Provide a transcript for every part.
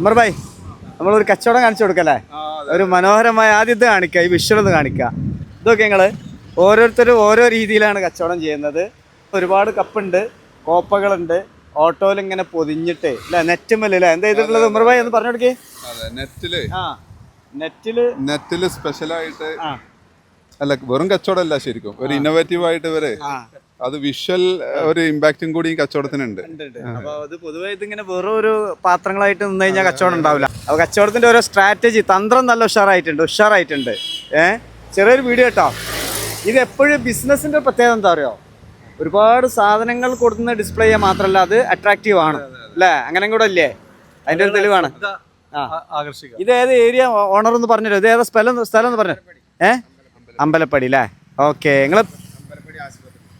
ഉമർ ഭായ് നമ്മളൊരു കച്ചവടം കാണിച്ചു കൊടുക്കല്ലേ? ഒരു മനോഹരമായ ആദ്യത്തെ കാണിക്കുക ഈ വിഷ്വൽ ഒന്ന് കാണിക്കുക. ഇതൊക്കെ ഞങ്ങൾ ഓരോരുത്തരും ഓരോ രീതിയിലാണ് കച്ചവടം ചെയ്യുന്നത്. ഒരുപാട് കപ്പുണ്ട് കോപ്പകളുണ്ട് ഓട്ടോയിൽ ഇങ്ങനെ പൊതിഞ്ഞിട്ട് അല്ലെ? നെറ്റുമല്ല അല്ലേ? എന്താ ചെയ്തിട്ടുള്ളത് ഉമർ ഭായ് ഒന്ന് പറഞ്ഞു കൊടുക്കേ. നെറ്റിൽ. ആ നെറ്റിൽ. നെറ്റിൽ സ്പെഷ്യലായിട്ട് അല്ല വെറും കച്ചവടമല്ല ശരിക്കും. ഒരു ഇന്നോവേറ്റീവ് ആയിട്ട് വരെ അത് വിഷ്വൽ ഒരു ഇമ്പാക്റ്റും കൂടി കച്ചവടത്തിനുണ്ട്. ഉണ്ട്, ഉണ്ട്. അപ്പൊ അത് പൊതുവെ ഇതിങ്ങനെ വെറും ഒരു പാത്രങ്ങളായിട്ട് നിന്ന് കഴിഞ്ഞാൽ കച്ചവടം ഉണ്ടാവില്ല. അപ്പൊ കച്ചവടത്തിന്റെ ഓരോ സ്ട്രാറ്റജി തന്ത്രം നല്ല ഉഷാറായിട്ടുണ്ട് ഉഷാറായിട്ടുണ്ട്. ഏഹ് ചെറിയൊരു വീഡിയോ കേട്ടോ. ഇത് എപ്പോഴും ബിസിനസിന്റെ പ്രത്യേകത എന്താ പറയുക ഒരുപാട് സാധനങ്ങൾ കൊടുക്കുന്ന ഡിസ്പ്ലേ ചെയ്യാൻ മാത്രമല്ല അത് അട്രാക്റ്റീവ് ആണ്. അല്ലേ? അങ്ങനെ കൂടെ അല്ലേ? അതിന്റെ ഒരു തെളിവാണ്. ഇത് ഏത് ഏരിയ ഓണർ എന്ന് പറഞ്ഞു ഇത് ഏതാ സ്ഥലം സ്ഥലം എന്ന് പറഞ്ഞു ഏഹ് അമ്പലപ്പടി അല്ലേ? ഓക്കെ. നിങ്ങൾ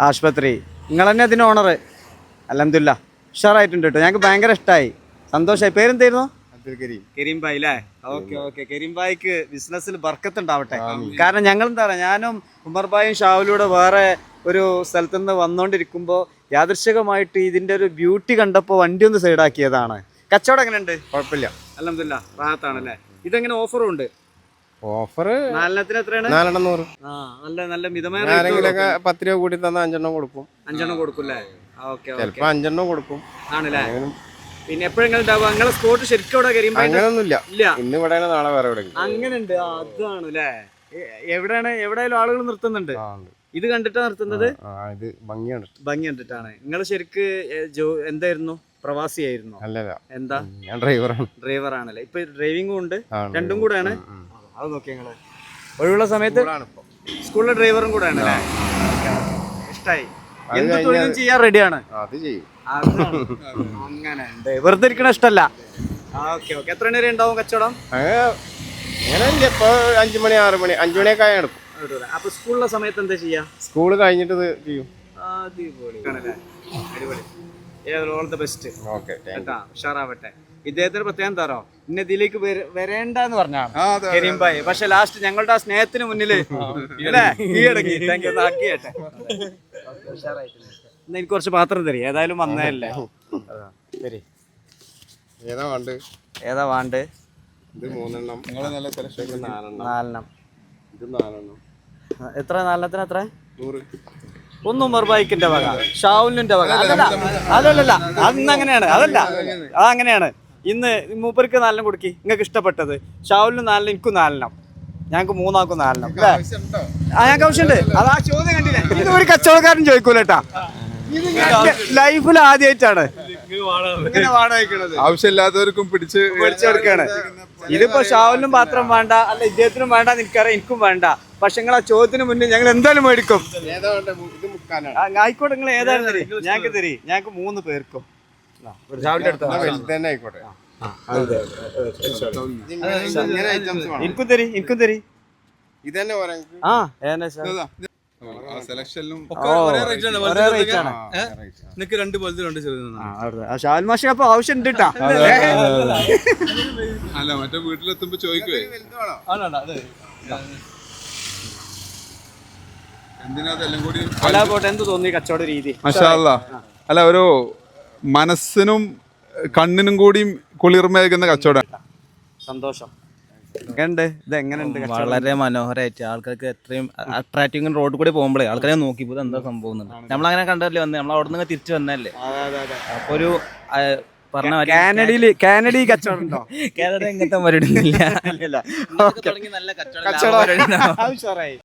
ആശുപത്രി. നിങ്ങൾ തന്നെ അതിന് ഓണർ അലഹമില്ല ഉഷാറായിട്ടുണ്ട് കേട്ടോ. ഞങ്ങൾക്ക് ഭയങ്കര ഇഷ്ടമായി സന്തോഷമായി പേരെന്തായിരുന്നു? കരീം. ഭായ് അല്ലേ ഓക്കെ ഓക്കെ. കരീം ഭായിക്ക് ബിസിനസ്സിൽ ബർക്കത്ത് ഉണ്ടാവട്ടെ. കാരണം ഞങ്ങൾ എന്താ പറയുക ഞാനും ഉമർ ഭായും ഷാവുലൂടെ വേറെ ഒരു സ്ഥലത്ത് നിന്ന് വന്നുകൊണ്ടിരിക്കുമ്പോൾ യാദൃശികമായിട്ട് ഇതിന്റെ ഒരു ബ്യൂട്ടി കണ്ടപ്പോൾ വണ്ടി ഒന്ന് സൈഡാക്കിയതാണ് കച്ചവടം എങ്ങനെയുണ്ട്? കുഴപ്പമില്ല അലഹമില്ല റാഹത്താണല്ലേ ഇതെങ്ങനെ ഓഫറും ഉണ്ട്? ഓഫർ നാലെണ്ണത്തിന് എത്രയാണ്? നാലെണ്ണം നൂറ്. ആ നല്ല നല്ല മിതമായ rate ആരെങ്കിലൊക്കെ കൊടുക്കും. പത്ത് രൂപ കൂടി തന്നാൽ അഞ്ചെണ്ണം കൊടുക്കും. അഞ്ചെണ്ണം കൊടുക്കൂല്ലേ? ഓക്കെ ചിലപ്പോ അഞ്ചെണ്ണം കൊടുക്കും. ആണല്ലേ? പിന്നെ എപ്പോഴെങ്കിലും ഉണ്ടാവുക? നിങ്ങളെ സ്പോട്ട് ശരിക്കും അവിടെ കരിയുമ്പോ അങ്ങനൊന്നുമില്ല ഇല്ല. ഇന്ന് നാളെ വേറെ എവിടെയെങ്കിലും. അങ്ങനെ ഉണ്ട് അതാണ് അല്ലേ എവിടെയാണ് എവിടെയായാലും ആളുകൾ നിർത്തുന്നുണ്ട്. ഇത് കണ്ടിട്ടാ നിർത്തുന്നത്? ഇത് ഭംഗിയാണ്. ഭംഗി കണ്ടിട്ടാണ്. നിങ്ങൾ ശരിക്ക് ജോ എന്തായിരുന്നു? പ്രവാസിയായിരുന്നു? അല്ലല്ല. എന്താ? ഞാൻ ഡ്രൈവറാണ് ഡ്രൈവർ ആണല്ലേ? ഇപ്പൊ ഡ്രൈവിംഗും ഉണ്ട്. രണ്ടും കൂടെയാണ്. അത് നോക്കി ഞങ്ങൾ. ഒഴിവുള്ള സമയത്ത് സ്കൂളിലെ ഡ്രൈവറും കൂടെ ആണ് ഇഷ്ടായി. എന്ത് തൊഴിലും ചെയ്യാൻ റെഡിയാണ്. അത് ചെയ്യും. അങ്ങനെ. ഉണ്ട് വെറുതെ ഇരിക്കണ ഇഷ്ടല്ല. Okay okay. എത്ര മണി വരെ ഉണ്ടാവും കച്ചവടം? അങ്ങനെ അങ്ങനെയില്ല ഇപ്പൊ അഞ്ചു മണി ആറ് മണി അഞ്ചു മണിയൊക്കെ ആയി എടുക്കും. അപ്പൊ സ്കൂളിലെ സമയത്ത് എന്താ ചെയ്യാ? സ്കൂൾ കഴിഞ്ഞിട്ട് ചെയ്യും. അടിപൊളി. അടിപൊളി. All the best. ഓക്കെ ഉഷാറാവട്ടെ. ഇദ്ദേഹത്തിന് പ്രത്യേകം തറോ ഇന്ന ഇതിലേക്ക് വരേണ്ടെന്ന് പറഞ്ഞാണ് ആ, അതെ, അതെ, കരീം ഭായി. പക്ഷെ ലാസ്റ്റ് ഞങ്ങളുടെ ആ സ്നേഹത്തിന് മുന്നിൽ ആക്കിയേട്ടെ എന്നാ എനിക്ക് കുറച്ച് പാത്രം തരി. ഏതായാലും വന്നതല്ലേ? ശരി. ഏതാ വേണ്ട? ഏതാ വാണ്ട്? ഇത് മൂന്നെണ്ണം. നാലെണ്ണം. ഇത് നാലെണ്ണം. എത്ര നാലെണ്ണത്തിന് എത്ര? നൂറ്. ഒന്നും മെർബായിക്കിന്റെ വക ഷാവുലിന്റെ വക. അതല്ല അതല്ലല്ല. അന്ന് അങ്ങനെയാണ് അതല്ല. അതങ്ങനെയാണ്. ഇന്ന് മൂപ്പർക്ക് നാലെണ്ണം കൊടുക്കി. നിങ്ങൾക്ക് ഇഷ്ടപ്പെട്ടത്. ഷാവുലിന് നാലെണ്ണം എനിക്കും നാലെണ്ണം. ഞങ്ങൾക്ക് മൂന്നാക്കും നാലെണ്ണം. അല്ലേ? ആ ഞങ്ങൾക്ക് ആവശ്യമുണ്ട്. അത് ആ ചോദ്യം കണ്ടില്ല? ഇത് ഒരു കച്ചവടക്കാരൻ ചോദിക്കൂലേട്ടാ. ഇത് ലൈഫിൽ ആദ്യമായിട്ടാണ് ആവശ്യമില്ലാത്തവർക്കും പിടിച്ച് പിടിച്ചെടുക്കാണ് ഇതിപ്പോ ഷാവലിനും പാത്രം വേണ്ട അല്ല ഇദ്ദേഹത്തിനും വേണ്ട നിനക്കറിയാം എനിക്കറിയാം എനിക്കും വേണ്ട. പക്ഷെ നിങ്ങൾ ആ ചോദ്യത്തിന് മുന്നേ ഞങ്ങൾ എന്തായാലും മേടിക്കും. ഏതാ വേണ്ട ഇത് മുക്കാനാണ്. ആ, ആയിക്കോട്ടെ നിങ്ങൾ ഏതായാലും തരി. ഞങ്ങൾക്ക് തരി. ഞങ്ങൾക്ക് മൂന്ന് പേർക്കും. എനിക്കും തരി എനിക്കും തരി. ആ നിനക്ക് രണ്ട് പോലത്തെ ചെറുതാണ് അപ്പൊ ആവശ്യം ഉണ്ട് കേട്ടാ അല്ല മറ്റേ വീട്ടിലെത്തുമ്പോ ചോദിക്കുവേ. എന്തിനാ അതെല്ലാം കൂടി അല്ല പോട്ടെ എന്ത് തോന്നി കച്ചവട രീതി? അല്ല ഒരു മനസ്സിനും കണ്ണിനും കൂടിയും കുളിർമേകുന്ന കച്ചവടം. സന്തോഷം. ഇത് എങ്ങനെയുണ്ട് വളരെ മനോഹരമായിട്ട് ആൾക്കാർക്ക് എത്രയും അട്രാക്റ്റീവ് റോഡ് കൂടി പോകുമ്പോഴേ ആൾക്കാരെ നോക്കി പോകുന്നത് എന്താ സംഭവം നമ്മളങ്ങനെ കണ്ടല്ലേ വന്നേ? നമ്മൾ അവിടെ നിന്ന് തിരിച്ചു വന്നല്ലേ അപ്പൊ ഒരു പറഞ്ഞ മാതിരി കാനഡയിൽ കാനഡി കച്ചവടം ഉണ്ടോ? ഇല്ല. നല്ല കച്ചവടം